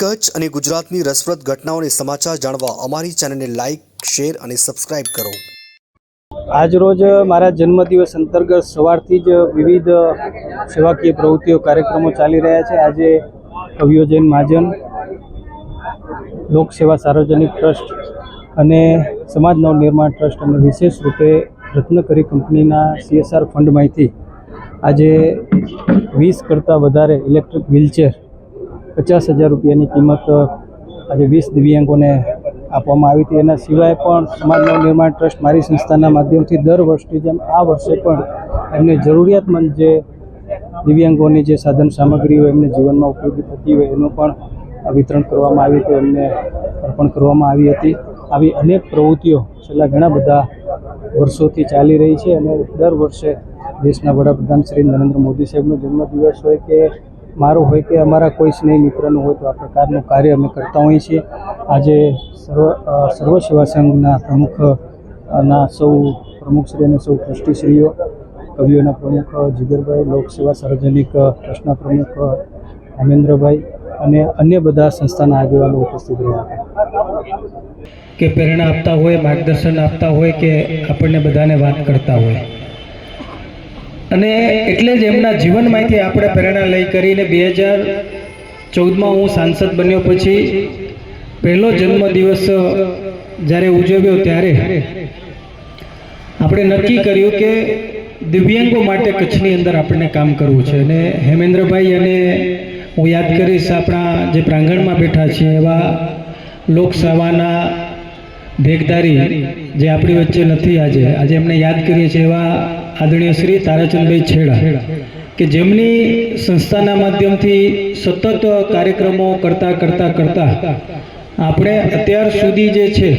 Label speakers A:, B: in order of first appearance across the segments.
A: કચ્છ અને ગુજરાતની રસપ્રદ ઘટનાઓને સમાચાર જાણવા અમારી ચેનલને લાઇક શેર અને સબસ્ક્રાઇબ કરો.
B: આજરોજ મારા જન્મદિવસ અંતર્ગત સવારથી જ વિવિધ સેવાકીય પ્રવૃત્તિઓ, કાર્યક્રમો ચાલી રહ્યા છે. આજે કવિઓ જૈન મહાજન લોકસેવા સાર્વજનિક ટ્રસ્ટ અને સમાજ નવનિર્માણ ટ્રસ્ટ અને વિશેષ રૂપે રત્નકરી કંપનીના સીએસઆર ફંડમાંથી આજે વીસ કરતાં વધારે ઇલેક્ટ્રિક વ્હીલચેર પચાસ હજાર રૂપિયાની કિંમત આજે વીસ દિવ્યાંગોને આપવામાં આવી હતી. એના સિવાય પણ સમાજ નવનિર્માણ ટ્રસ્ટ મારી સંસ્થાના માધ્યમથી દર વર્ષની જેમ આ વર્ષે પણ એમને જરૂરિયાતમંદ જે દિવ્યાંગોની જે સાધન સામગ્રી હોય એમને જીવનમાં ઉપયોગી થતી હોય એનું પણ વિતરણ કરવામાં આવ્યું હતું, એમને અર્પણ કરવામાં આવી હતી. આવી અનેક પ્રવૃત્તિઓ છેલ્લા ઘણા બધા વર્ષોથી ચાલી રહી છે અને દર વર્ષે દેશના વડાપ્રધાન શ્રી નરેન્દ્ર મોદી સાહેબનો જન્મદિવસ હોય કે મારો હોય કે અમારા કોઈ સ્નેહ મિત્રનું હોય તો આ પ્રકારનું કાર્ય અમે કરતા હોઈએ છીએ. આજે સર્વ સર્વ સેવા સંઘના પ્રમુખ ના સૌ પ્રમુખશ્રી અને સૌ ટ્રસ્ટીશ્રીઓ, કવિઓના પ્રમુખ, જીગરભાઈ લોકસેવા સાર્વજનિક ટ્રસ્ટના પ્રમુખ, હેમેન્દ્રભાઈ અને અન્ય બધા સંસ્થાના આગેવાનો ઉપસ્થિત રહ્યા હતા. કે પ્રેરણા આપતા હોય, માર્ગદર્શન આપતા હોય કે આપણને બધાને વાત કરતા હોય? અને એટલે જ એમના જીવનમાંથી આપણે પ્રેરણા લઈ કરીને બે હજાર ચૌદમાં હું સાંસદ બન્યો પછી પહેલો જન્મદિવસ જ્યારે ઉજવ્યો ત્યારે આપણે નક્કી કર્યું કે દિવ્યાંગો માટે કચ્છની અંદર આપણને કામ કરવું છે. અને હેમેન્દ્રભાઈ અને હું યાદ કરીશ આપણા જે પ્રાંગણમાં બેઠા છીએ એવા લોકસભાના ભેગદારી જે આપણી વચ્ચે નથી આજે. આજે એમને યાદ કરીએ છીએ એવા આદરણીય શ્રી તારાચંદભાઈ છેડા, કે જેમની સંસ્થાના માધ્યમથી સતત કાર્યક્રમો કરતા કરતા કરતા આપણે અત્યાર સુધી જે છે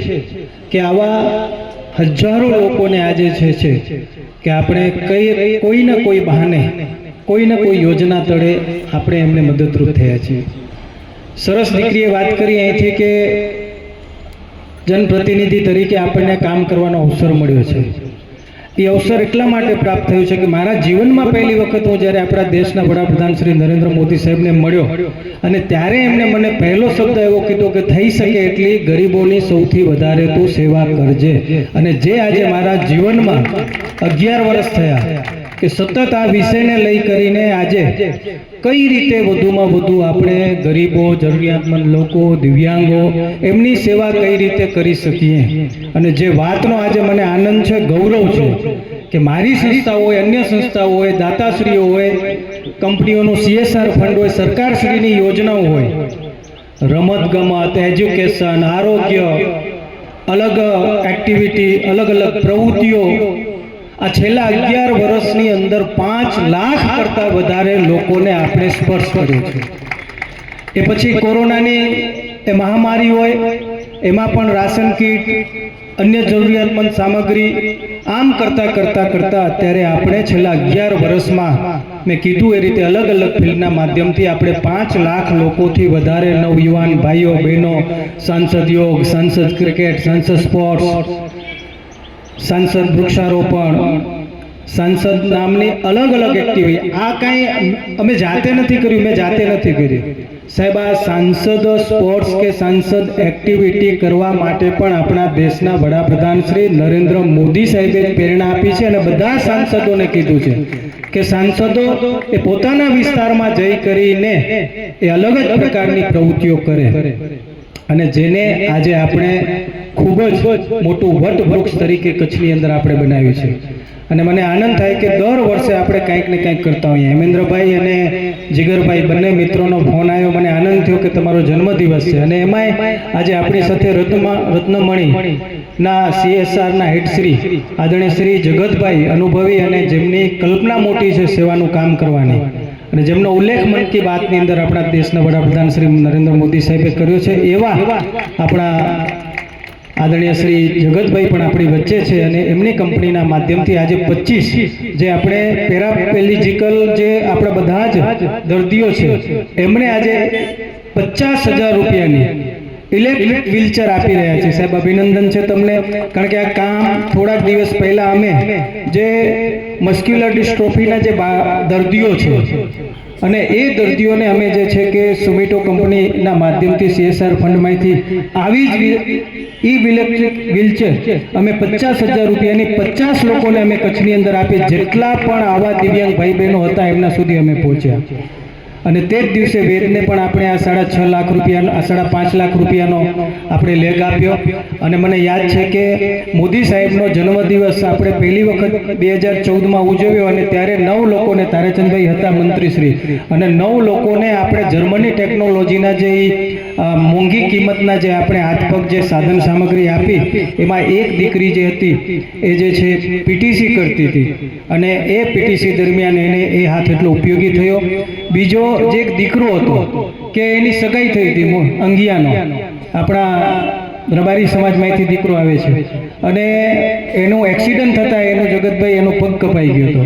B: કે આવા હજારો લોકોને આજે છે છે કે આપણે કઈ કોઈ ને કોઈ બહાને, કોઈ ને કોઈ યોજના તળે આપણે એમને મદદરૂપ થયા છીએ. સરસ દીકરીએ વાત કરી અહીંથી કે જનપ્રતિનિધિ તરીકે આપણને કામ કરવાનો અવસર મળ્યો છે. એ અવસર એટલા માટે પ્રાપ્ત થયું છે કે મારા જીવનમાં પહેલી વખત હું જ્યારે આપણા દેશના વડાપ્રધાન શ્રી નરેન્દ્ર મોદી સાહેબને મળ્યો અને ત્યારે એમણે મને પહેલો શબ્દ એવો કીધો કે થઈ શકે એટલી ગરીબોની સૌથી વધારે તું સેવા કરજે. અને જે આજે મારા જીવનમાં અગિયાર વર્ષ થયા કે સતત આ વિષયને લઈ કરીને આજે કઈ રીતે વધુમાં વધુ આપણે ગરીબો, જરૂરિયાતમંદ લોકો, દિવ્યાંગો એમની સેવા કઈ રીતે કરી શકીએ? અને જે વાતનો આજે મને આનંદ છે, ગૌરવ છે કે મારી સંસ્થા હોય, અન્ય સંસ્થાઓ હોય, દાતાશ્રીઓ હોય, કંપનીઓનું સીએસઆર ફંડ હોય, સરકારશ્રીની યોજનાઓ હોય, રમત ગમત, એજ્યુકેશન, આરોગ્ય, અલગ એક્ટિવિટી, અલગ અલગ પ્રવૃત્તિઓ આ છેલ્લા અગિયાર વર્ષની અંદર પાંચ લાખ કરતાં વધારે લોકોને આપણે સ્પર્શ કર્યો છે. એ પછી કોરોનાની એ મહામારી હોય, એમાં પણ રાશન કીટ, અન્ય જરૂરિયાતમંદ સામગ્રી, આમ કરતાં કરતાં કરતાં અત્યારે આપણે છેલ્લા અગિયાર વર્ષમાં મેં કીધું એ રીતે અલગ અલગ ફિલ્ડના માધ્યમથી આપણે પાંચ લાખ લોકોથી વધારે નવયુવાન ભાઈઓ, બહેનો સાંસદ યોગ સાંસદ ક્રિકેટ, સાંસદ સ્પોર્ટ્સ સાંસદ વૃક્ષારોપણ. સાંસદ નામની અલગ અલગ એક્ટિવિટી આ કાંઈ અમે જાતે નથી કર્યું, મેં જાતે નથી કર્યું. સાહેબ, આ સાંસદ સ્પોર્ટ્સ કે સાંસદ એક્ટિવિટી કરવા માટે પણ આપણા દેશના વડાપ્રધાન શ્રી નરેન્દ્ર મોદી સાહેબે પ્રેરણા આપી છે અને બધા સાંસદોને કીધું છે કે સાંસદો એ પોતાના વિસ્તારમાં જઈ કરીને એ અલગ જ પ્રકારની પ્રવૃત્તિઓ કરે. અને જેને આજે આપણે ખૂબ જ મોટું વટ વૃક્ષ તરીકે કચ્છની અંદર આપણે બનાવ્યું છે. અને મને આનંદ થાય કે દર વર્ષે આપણે કંઈક ને કંઈક કરતા હોઈએ. હેમેન્દ્રભાઈ અને જીગરભાઈ બંને મિત્રોનો ફોન આવ્યો. મને આનંદ થયો કે તમારો જન્મદિવસ છે. અને એમાંય આજે આપણી સાથે રત્ન રત્નમણી ના સીએસઆરના હેડશ્રી આદરણીય શ્રી જગતભાઈ અનુભવી અને જેમની કલ્પના મોટી છે સેવાનું કામ કરવાની. અને જેમનો ઉલ્લેખ મન કી બાતની અંદર આપણા દેશના વડાપ્રધાન શ્રી નરેન્દ્ર મોદી સાહેબે કર્યો છે, એવા આપણા આદરણીય શ્રી જગતભાઈ પણ આપણી વચ્ચે છે અને એમની કંપનીના માધ્યમથી આજે પચીસ જે આપણે પેરાપેલિજિકલ જે આપણા બધા જ દર્દીઓ છે, એમણે આજે પચાસ હજાર રૂપિયાની ઇલેક્ટ્રિક વ્હીલચેર આપી રહ્યા છે. સાહેબ, અભિનંદન છે તમને. કારણ કે આ કામ થોડાક દિવસ પહેલા અમે જે મસ્ક્યુલર ડિસ્ટ્રોફીના જે દર્દીઓ છે, અને એ દર્દીઓને અમે જે છે કે સુમિટો કંપનીના માધ્યમથી સીએસઆર ફંડમાંથી આવી જ ઈ ઇલેક્ટ્રિક વ્હીલચેર અમે પચાસ હજાર રૂપિયાની પચાસ લોકોને અમે કચ્છની અંદર આપી. જેટલા પણ આવા દિવ્યાંગ ભાઈ બહેનો હતા એમના સુધી અમે પહોંચ્યા. અને તે જ દિવસે વેદને પણ આપણે આ સાડા છ લાખ રૂપિયાનો, આ સાડા પાંચ લાખ રૂપિયાનો આપણે લેગ આપ્યો. અને મને યાદ છે કે મોદી સાહેબનો જન્મદિવસ આપણે પહેલી વખત બે હજાર ચૌદમાં ઉજવ્યો અને ત્યારે નવ લોકોને તારેચંદભાઈ હતા મંત્રીશ્રી. અને નવ લોકોને આપણે જર્મની ટેકનોલોજીના જે મોંઘી કિંમતના જે આપણે હાથ પગ જે સાધન સામગ્રી આપી, એમાં એક દીકરી જે હતી, એ જે છે પીટીસી કરતી હતી. અને એ પીટીસી દરમિયાન એને એ હાથ એટલો ઉપયોગી થયો. બીજો જે એક દીકરો હતો, કે એની સગાઈ થઈ હતી અંગિયાનો. આપણા રબારી સમાજમાંથી દીકરો આવે છે. અને એનું એક્સિડન્ટ થતાં એનો જગતભાઈ એનો પગ કપાઈ ગયો હતો.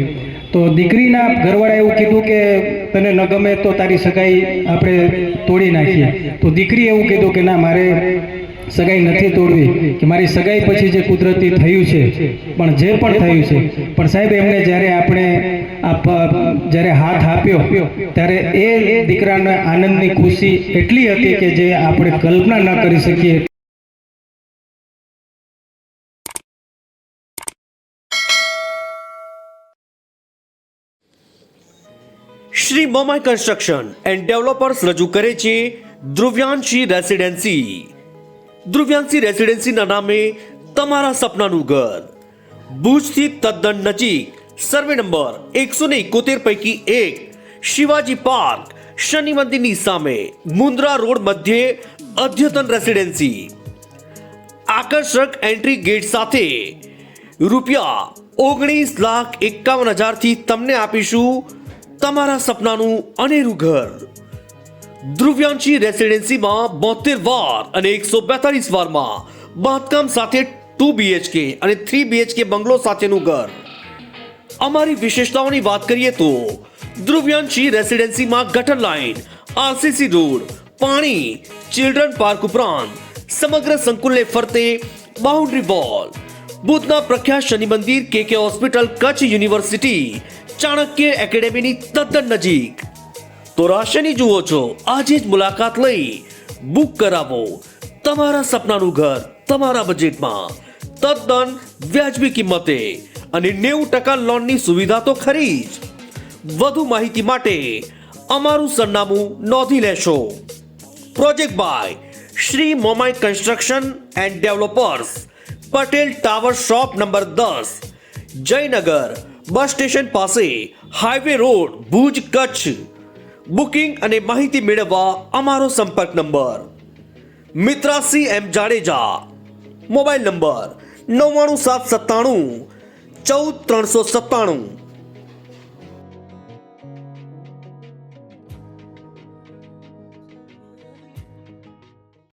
B: તો દીકરીના ઘરવાળા એવું કીધું કે, તને ન ગમે તો તારી સગાઈ આપણે તોડી નાખીએ. તો દીકરી એવું કીધું કે, ના, મારે સગાઈ નથી તોડવી, કે મારી સગાઈ પછી જે કુદરતી થયું છે, પણ જે પણ થયું છે. પણ સાહેબ, એમને જ્યારે આપણે જ્યારે હાથ આપ્યો, ત્યારે એ દીકરાના આનંદની ખુશી એટલી હતી કે જે આપણે કલ્પના ન કરી શકીએ.
C: Shri Bomai construction and developers રજૂ કરે છે ધ્રુવ્યાંશી રેસિડેન્સી. ધ્રુવ્યાંશી રેસિડેન્સીના નામે તમારા સપનાનું ઘર. ભુજથી તદ્દન નજીક, સર્વે નંબર એકસો ને એકોતેર પૈકી એક, શિવાજી પાર્ક, શનિ મંદિરની સામે, મુન્દ્રા રોડ મધ્યે અદ્યતન રેસિડેન્સી. આકર્ષક એન્ટ્રી ગેટ સાથે રૂપિયા ઓગણીસ લાખ એકાવન હજારથી તમને આપીશું તમારા સપનાનું અનેરું ઘર. ધ્રુવ્યાંશી રેસિડેન્સીમાં બોતેર વાર અને એકસો બેતાલીસ વારમાં બાંધકામ સાથે ટુ બીએચકે અને થ્રી બીએચકે બંગલો સાથેનું ઘર. અમારી વિશેષતાઓની વાત કરીએ તો ધ્રુવ્યાંશી રેસિડેન્સીમાં ગટર લાઇન આરસીસી રોડ, પાણી, ચિલ્ડ્રન પાર્ક ઉપરાંત સમગ્ર સંકુલને ફરતે બાઉન્ડ્રી વોલ, બુધના પ્રખ્યાત Shani Mandir K K hospital Kutch university, Chanakya એકેડેમીની તદ્દન નજીક. તો રાશિની જુઓ છો, આજે જ મુલાકાત લઈ બુક કરાવો. તમારા સપનાનું ઘર તમારા બજેટમાં તદ્દન વ્યાજબી કિંમતે અને નેવું ટકા લોનની સુવિધા તો ખરી જ. વધુ માહિતી માટે અમારું સરનામું નોંધી લેશો. Project by Shri Momai construction and developers, Patel tower shop number દસ, જયનગર બસ સ્ટેશન પાસે highway road Bhuj Kutch. Booking અને માહિતી મેળવવા અમારો સંપર્ક number. મિત્રાસી M Jadeja, mobile number નવ્વાણું સાત સત્તાણું, ચૌદ ત્રણસો સત્તાણું.